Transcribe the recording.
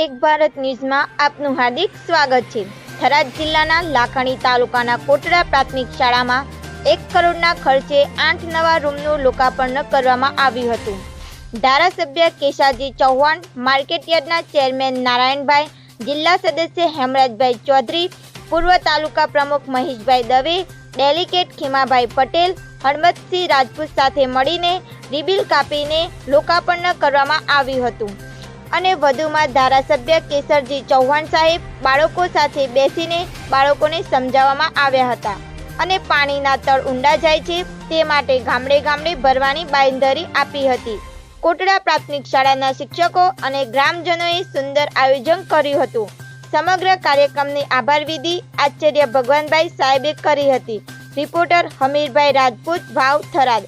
એક ભારત ન્યૂઝમાં આપનું હાર્દિક સ્વાગત છે. થરાદ જિલ્લાના લાખણી તાલુકાના કોટડા પ્રાથમિક શાળામાં એક કરોડના ખર્ચે આઠ નવા રૂમનું લોકાર્પણ કરવામાં આવ્યું હતું. ધારાસભ્ય કેશાજી ચૌહાણ, માર્કેટયાર્ડના ચેરમેન નારાયણભાઈ, જિલ્લા સદસ્ય હેમરાજભાઈ ચૌધરી, પૂર્વ તાલુકા પ્રમુખ મહેશભાઈ દવે ડેલિકેટ ખીમાભાઈ પટેલ, હરમતસિંહ રાજપૂત સાથે મળીને રિબિલ કાપીને લોકાર્પણ કરવામાં આવ્યું હતું. અને વધુમાં ધારાસભ્ય કેસરજી ચૌહાણ સાહેબ બાળકો સાથે બેસીને બાળકોને સમજાવવામાં આવ્યા હતા. અને પાણીના તળ ઊંડા જાય છે, તે માટે ગામડે ગામડે ભરવાની બાંયધરી આપી હતી. કોટડા પ્રાથમિક શાળાના શિક્ષકો અને ગ્રામજનોએ સુંદર આયોજન કર્યું હતું. સમગ્ર કાર્યક્રમની આભાર વિધિ આચાર્ય ભગવાનભાઈ સાહેબે કરી હતી. રિપોર્ટર હમીરભાઈ રાજપૂત, ભાવ થરાદ.